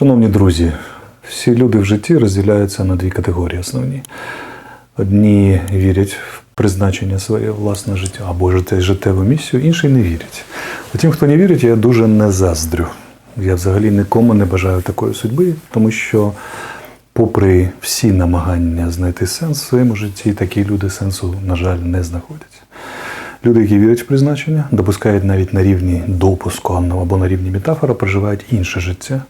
Шановні друзі, всі люди в житті розділяються на дві категорії основні. Одні вірять в призначення своє власне життя або життєву місію, інші не вірять. Утім, хто не вірить, я дуже не заздрю. Я взагалі нікому не бажаю такої судьби, тому що, попри всі намагання знайти сенс в своєму житті, такі люди сенсу, на жаль, не знаходять. Люди, які вірять в призначення, допускають навіть на рівні допуску або на рівні метафора, проживають інше життя.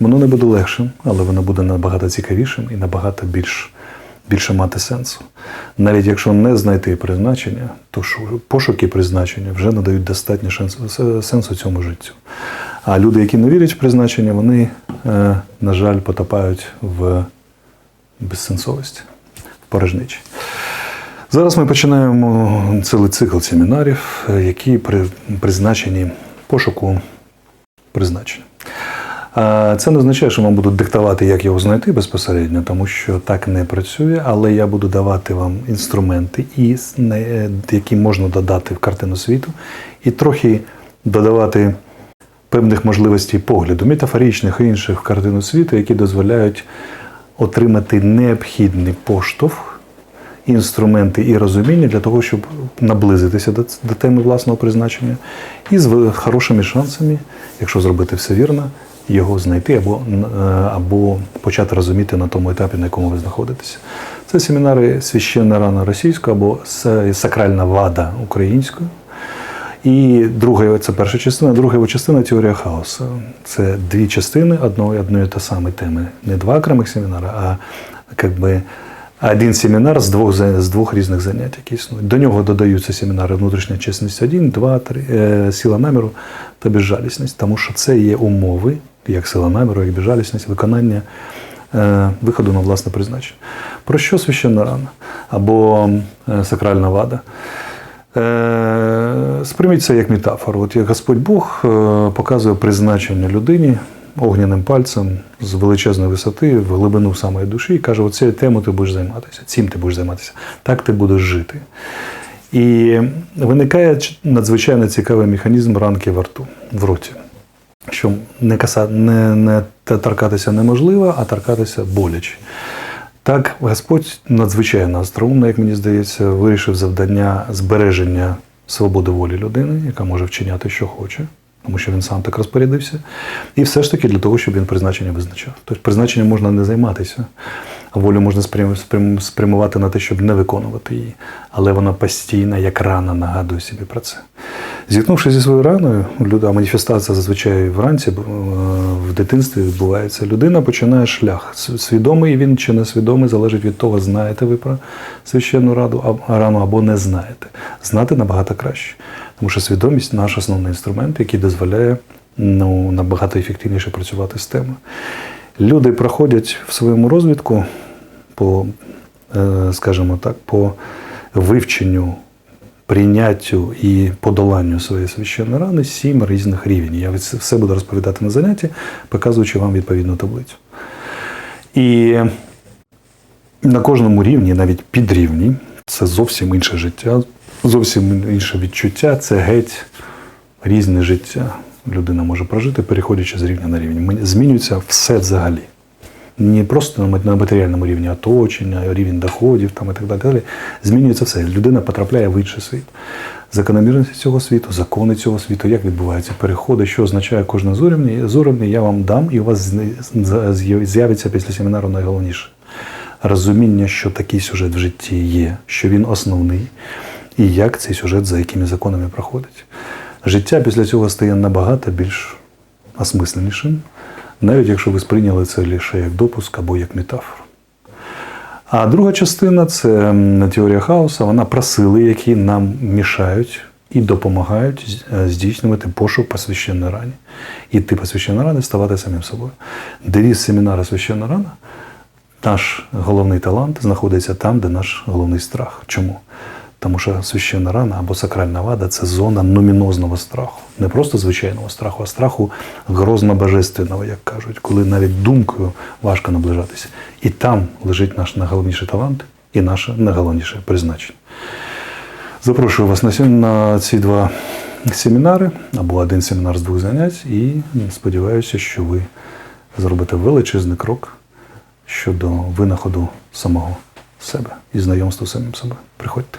Воно не буде легшим, але воно буде набагато цікавішим і набагато більш, більше мати сенсу. Навіть якщо не знайти призначення, то пошуки призначення вже надають достатньо сенсу цьому життю. А люди, які не вірять в призначення, вони, е, на жаль, потопають в безсенсовості, в порожничі. Зараз ми починаємо цілий цикл семінарів, е, які призначені пошуку призначення. Це не означає, що вам будуть диктувати, як його знайти безпосередньо, тому що так не працює, але я буду давати вам інструменти, не- які можна додати в картину світу, і трохи додавати певних можливостей погляду, метафоричних і інших в картину світу, які дозволяють отримати необхідний поштовх інструменти і розуміння для того, щоб наблизитися до, до теми власного призначення і з хорошими шансами, якщо зробити все вірно, його знайти або, е, або почати розуміти на тому етапі, на якому ви знаходитеся. Це семінари священна рана російською або сакральна вада українською. І друга це перша частина, друга його частина теорія хаосу. Це дві частини одної одної та самої теми. Не два окремих семінари, а як би один семінар з двох, з двох різних занять, які існують. До нього додаються семінари внутрішня чесність 1, 2, 3, е, сила наміру та безжалісність, тому що це є умови, як сила наміру, як безжалісність, виконання е, виходу на власне призначення. Про що священна рана або е, сакральна вада? Е, Сприйміть це як метафору. От як Господь Бог показує призначення людині огняним пальцем з величезної висоти в глибину самої душі і каже: оцією темою ти будеш займатися, цим ти будеш займатися, так ти будеш жити. І виникає надзвичайно цікавий механізм ранки в рту, в роті. Що не, каса, не, не торкатися неможливо, а торкатися боляче. Так, Господь надзвичайно остроумно, як мені здається, вирішив завдання збереження свободи волі людини, яка може вчиняти, що хоче, тому що він сам так розпорядився. І все ж таки для того, щоб він призначення визначав. Тобто призначення можна не займатися, волю можна спрям- спрям- спрямувати на те, щоб не виконувати її. Але вона постійно, як рана, нагадує собі про це. Зіткнувшись зі своєю раною, люда, маніфестація зазвичай вранці е, в дитинстві відбувається. Людина починає шлях. Свідомий він чи несвідомий, залежить від того, знаєте ви про священну раду а- рану або не знаєте. Знати набагато краще. Тому що свідомість наш основний інструмент, який дозволяє ну, набагато ефективніше працювати з темою. Люди проходять в своєму розвитку по, е, скажімо так, по вивченню прийняттю і подоланню своєї священної рани сім різних рівнів. Я все буду розповідати на занятті, показуючи вам відповідну таблицю. І на кожному рівні, навіть підрівні, це зовсім інше життя, зовсім інше відчуття, це геть різне життя. Людина може прожити, переходячи з рівня на рівень. Змінюється все взагалі. Не просто на матеріальному рівні оточення, рівень доходів там, і так далі. Змінюється все. Людина потрапляє в інший світ. Закономірності цього світу, закони цього світу, як відбуваються переходи, що означає кожне з я вам дам, і у вас з'явиться після семінару найголовніше розуміння, що такий сюжет в житті є, що він основний, і як цей сюжет за якими законами проходить. Життя після цього стає набагато більш осмисленішим, навіть якщо ви сприйняли це лише як допуск або як метафору. А друга частина це теорія хаосу, вона про сили, які нам мішають і допомагають е, здійснювати пошук по священній рані. Іти по священній рані, ставати самим собою. Девіз семінару священна рана наш головний талант знаходиться там, де наш головний страх. Чому? Тому що священна рана або сакральна вада це зона номінозного страху. Не просто звичайного страху, а страху грозно-божественного, як кажуть, коли навіть думкою важко наближатися. І там лежить наш найголовніший талант і наше найголовніше призначення. Запрошую вас на ці два семінари або один семінар з двох занять, і сподіваюся, що ви зробити величезний крок щодо винаходу самого себе і знайомства з самим собою. Приходьте.